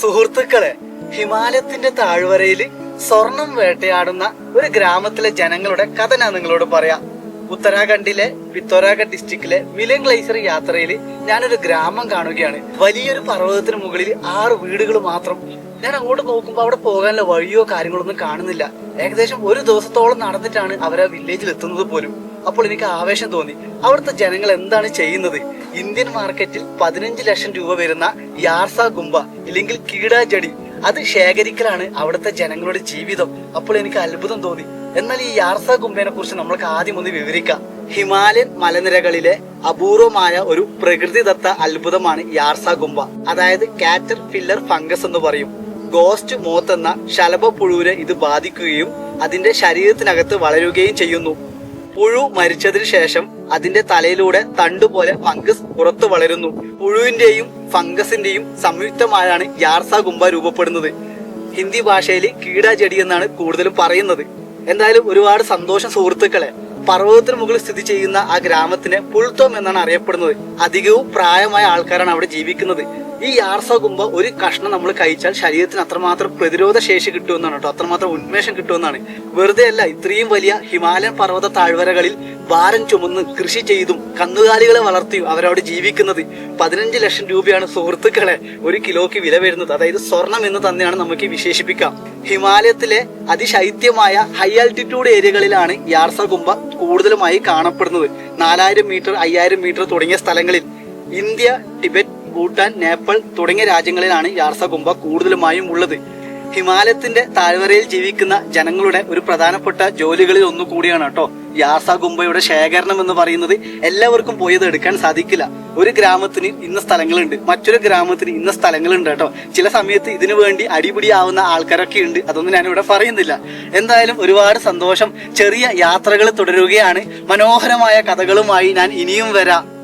സുഹൃത്തുക്കളെ ഹിമാലയത്തിന്റെ താഴ്വരയിൽ സ്വർണം വേട്ടയാടുന്ന ഒരു ഗ്രാമത്തിലെ ജനങ്ങളുടെ കഥ ഞാൻ നിങ്ങളോട് പറയാം. ഉത്തരാഖണ്ഡിലെ പിത്തോരാഖണ്ഡ് ഡിസ്ട്രിക്റ്റിലെ മിലൻ ഗ്ലേസർ യാത്രയിൽ ഞാനൊരു ഗ്രാമം കാണുകയാണ്. വലിയൊരു പർവതത്തിന് മുകളിൽ ആറ് വീടുകൾ മാത്രം. ഞാൻ അങ്ങോട്ട് നോക്കുമ്പോൾ അവിടെ പോകാനുള്ള വഴിയോ കാര്യങ്ങളൊന്നും കാണുന്നില്ല. ഏകദേശം ഒരു ദിവസത്തോളം നടന്നിട്ടാണ് അവർ ആ വില്ലേജിൽ എത്തുന്നത് പോലും. അപ്പോൾ എനിക്ക് ആവേശം തോന്നി. അവിടുത്തെ ജനങ്ങൾ എന്താണ് ചെയ്യുന്നത്? ഇന്ത്യൻ മാർക്കറ്റിൽ പതിനഞ്ച് ലക്ഷം രൂപ വരുന്ന യാർസ ഗുംബ ഇല്ലെങ്കിൽ കീടാജടി അത് ശേഖരിക്കലാണ് അവിടുത്തെ ജനങ്ങളുടെ ജീവിതം. അപ്പോൾ എനിക്ക് അത്ഭുതം തോന്നി. എന്നാൽ ഈ യാർസ ഗുംബയെ കുറിച്ച് നമ്മൾക്ക് ആദ്യം ഒന്ന് വിവരിക്കാം. ഹിമാലയൻ മലനിരകളിലെ അപൂർവമായ ഒരു പ്രകൃതിദത്ത അത്ഭുതമാണ് യാർസ ഗുംബ. അതായത് കാറ്റർ ഫില്ലർ ഫംഗസ് എന്ന് പറയും. ഗോസ്റ്റ് മോത്ത് എന്ന ശലഭ പുഴുവിനെ ഇത് ബാധിക്കുകയും അതിന്റെ ശരീരത്തിനകത്ത് വളരുകയും ചെയ്യുന്നു. പുഴു മരിച്ചതിന് ശേഷം അതിന്റെ തലയിലൂടെ തണ്ടുപോലെ ഫംഗസ് പുറത്തു വളരുന്നു. പുഴുവിന്റെയും ഫംഗസിന്റെയും സംയുക്തമായാണ് യാർസ ഗുംബ രൂപപ്പെടുന്നത്. ഹിന്ദി ഭാഷയിൽ കീടാചെടി എന്നാണ് കൂടുതലും പറയുന്നത്. എന്തായാലും ഒരുപാട് സന്തോഷം സുഹൃത്തുക്കളെ. പർവതത്തിന് മുകളിൽ സ്ഥിതി ചെയ്യുന്ന ആ ഗ്രാമത്തിന് പുൽത്തോം എന്നാണ് അറിയപ്പെടുന്നത്. അധികവും പ്രായമായ ആൾക്കാരാണ് അവിടെ ജീവിക്കുന്നത്. ഈ യാർസ കുമ്പ ഒരു കഷ്ണം നമ്മൾ കഴിച്ചാൽ ശരീരത്തിന് അത്രമാത്രം പ്രതിരോധ ശേഷി കിട്ടുമെന്നാണ് കേട്ടോ. അത്രമാത്രം ഉന്മേഷം കിട്ടുമെന്നാണ്. വെറുതെ അല്ല ഇത്രയും വലിയ ഹിമാലയൻ പർവത താഴ്വരകളിൽ ഭാരം ചുമന്ന് കൃഷി ചെയ്തും കന്നുകാലികളെ വളർത്തിയും അവരവിടെ ജീവിക്കുന്നത് പതിനഞ്ച് ലക്ഷം രൂപയാണ് സുഹൃത്തുക്കളെ ഒരു കിലോയ്ക്ക് വില വരുന്നത്. അതായത് സ്വർണം എന്ന് തന്നെയാണ് നമുക്ക് വിശേഷിപ്പിക്കാം. ഹിമാലയത്തിലെ അതിശൈത്യമായ ഹൈ ആൾട്ടിറ്റ്യൂഡ് ഏരിയകളിലാണ് യാർസ കുമ്പ കൂടുതലുമായി കാണപ്പെടുന്നത്. നാലായിരം മീറ്റർ അയ്യായിരം മീറ്റർ തുടങ്ങിയ സ്ഥലങ്ങളിൽ ഇന്ത്യ ടിബറ്റ് ഭൂട്ടാൻ നേപ്പാൾ തുടങ്ങിയ രാജ്യങ്ങളിലാണ് യാർസ കുമ്പ കൂടുതലുമായും ഉള്ളത്. ഹിമാലയത്തിന്റെ താഴ്വരയിൽ ജീവിക്കുന്ന ജനങ്ങളുടെ ഒരു പ്രധാനപ്പെട്ട ജോലികളിൽ ഒന്നുകൂടിയാണ് കേട്ടോ യാസ ഗുംബയുടെ ശേഖരണം എന്ന് പറയുന്നത്. എല്ലാവർക്കും പോയി അത് എടുക്കാൻ സാധിക്കില്ല. ഒരു ഗ്രാമത്തിന് ഇന്ന സ്ഥലങ്ങളുണ്ട് മറ്റൊരു ഗ്രാമത്തിന് ഇന്ന സ്ഥലങ്ങളുണ്ട് കേട്ടോ. ചില സമയത്ത് ഇതിനു വേണ്ടി അടിപിടിയാവുന്ന ആൾക്കാരൊക്കെ ഉണ്ട് അതൊന്നും ഞാനിവിടെ പറയുന്നില്ല. എന്തായാലും ഒരുപാട് സന്തോഷം. ചെറിയ യാത്രകൾ തുടരുകയാണ്. മനോഹരമായ കഥകളുമായി ഞാൻ ഇനിയും വരാം.